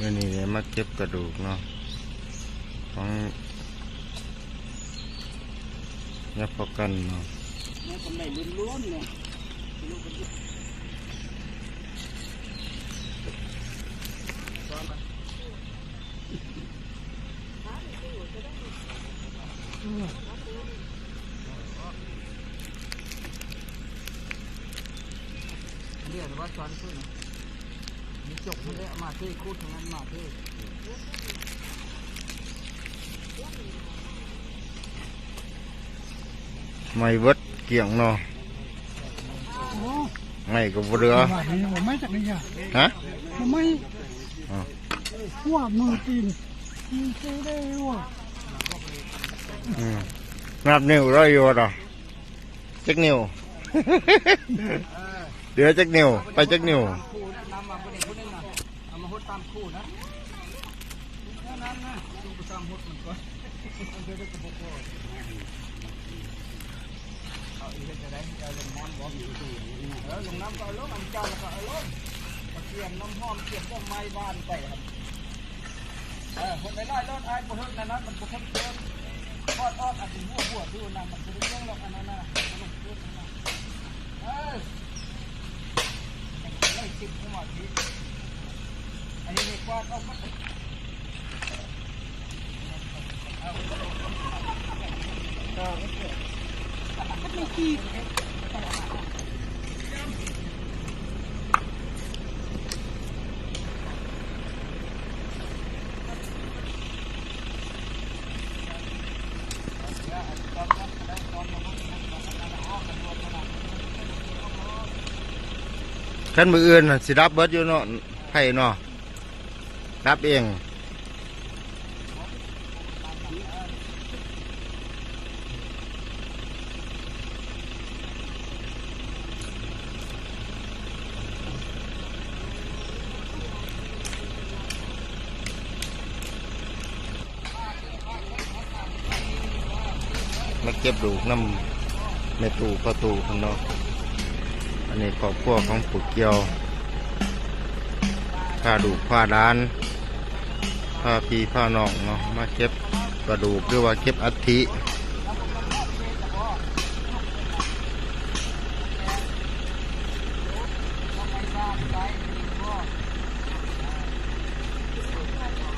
เมื่อนี้เนี่ยมาเก็บกระดูกเนาะของยับพอกันเนาะนี่คนไหนล้วนๆเนี่ยเรียกว่าสอนขึ้นมี จกมันเลยมาเท่คูดทางนั้นมาเท่ไม่เบิดเกี่ยงเนาะโอ้ไม่ก็บ่เรือว่าเห็นว่าไม่จากนี่อะฮะว่าไม่อ๋อหัวมือตีนมีเท่ได้ว่ะอืมนับนิ้วร้อยอยู่เนาะจักนิ้ว เดือจักนิ้วไปจักนิ้วคู่นำมาคนนี้คนนึงนะเอามาหดตามคู่นไหนก่อนมันจะได้เอาอีกได้เอาลงน้ำบอกอยู่ที่เออลงน้ำก็เอาลงอันเจ้าก็ลงเกี่ยมน้ำหอมเกี่ยมต้นไม้บ้านไปครับเออคนไร้ไร้รถไอ้บุหรี่นั่นะมันบุหรี่เกินทอดทอดอันนี้หัวหัวดูนะมันบุหรี่เรื่องหรอกอันนั้นนะมันบุหรี่นะเออ ไม่ติดหัวทีอันนี้กวาดออกมา คันมืออื่นน่ะสิรับเบิดอยู่เนาะไผเนาะรับเองมาเก็บดูน้ำในตู้ประตูข้างนอก อันนี้ครอบครัวของปู่เกียวผ้าดูกผ้าด้านผ้าพีผ้าหนองเนาะมาเก็บกระดูกหรือว่าเก็บอัฐิ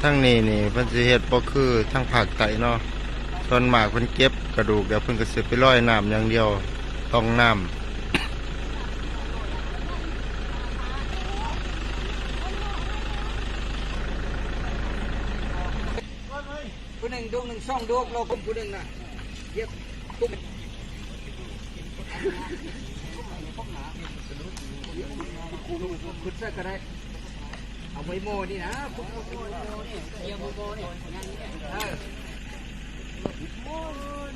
ทั้งนี้นี่เพิ่นสิเฮ็ดบ่คือทั้งภาคใต้เนาะส่วนมากเพิ่นเก็บกระดูกเดี๋ยวเพิ่นก็สิไปลอยน้ำอย่างเดียวต้องน้ำ ผู้หนึ่งดวงหนึ่งช่องดวงเราคุมผู้หนึ่งนะเย็บตุ้มคุณเสื้อก็ได้เอาไว้โมนี่นะคุณเอาไว้โมนี่เยี่ยมโมนี่เออ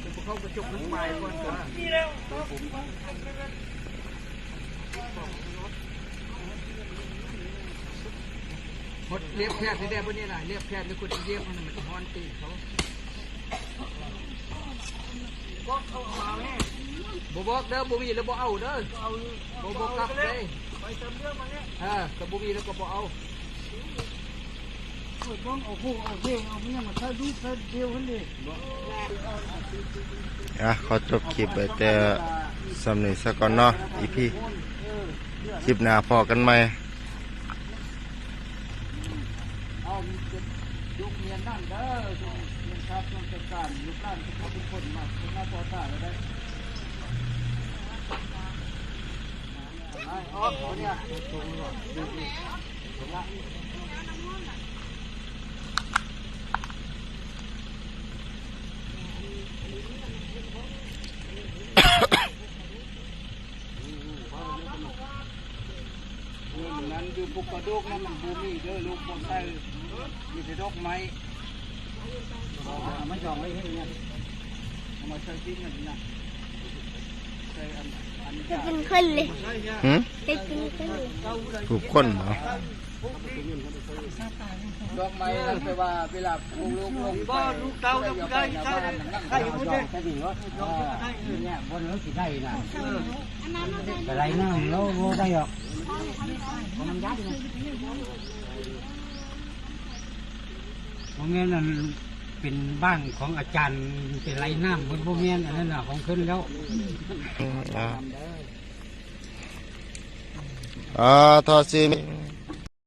เดี๋ยวเข้ากระจกน้ำลายก่อนก่อน หมดเรียบแคบที่ได้พวกนี้นะเรียบแคบแล้วคุณเรียบมันมันฮอนตีเขาบอกเขามาแม่บบอกเด้อบุบีแล้วบเอาเด้อบบอกกลับเลยไปเติมเรื่องมาเนี่ยเออกับบุบีแล้วก็บเอาต้องเอาคู่เอาเดียวเอาเนี่ยมาใช้ดูใช้เดียวกันดิอะขอจบคลิปไปแต่สำนึกสักก่อนเนาะอีพี่คลิปหน้าพอกันไหม เอา ยุคเมียนนั่นเด้อยุคเมียนครับต้องจัดการยุคการทุกคนมาเป็นหน้าพอตาแล้วได้ไอ้อ๋อเขาเนี่ยตรงนี้ก่อนดูดิตรงละเรื่องนั้นอยู่ปุกกระดูกนั่นมันบูมีเด้อลูกบนใต้ มีแต่ดอกไม้เอามาจองไว้ให้เนี่ยเอามาใช้ที่นั่นนะใช้อันอันจะเป็นคนเลยหืมจะเป็นคนเลยถูกคนเหรอดอกไม้นั่นแปลว่าเวลาปลูกลูกลงก็ลูกเต้าลูกได้ใช่ใช่พูดได้ cái gì đó nha con nó chỉ đây nè อันนั้นไม่ได้ cái này nó nó vô đây rồi con năm giá đi nè โมเมนต์นั้นเป็นบ้านของอาจารย์เป็นไรน้ำบนโมเมนต์อันนั้นน่ะของขึ้นแล้วอ่าอ่าทอซีม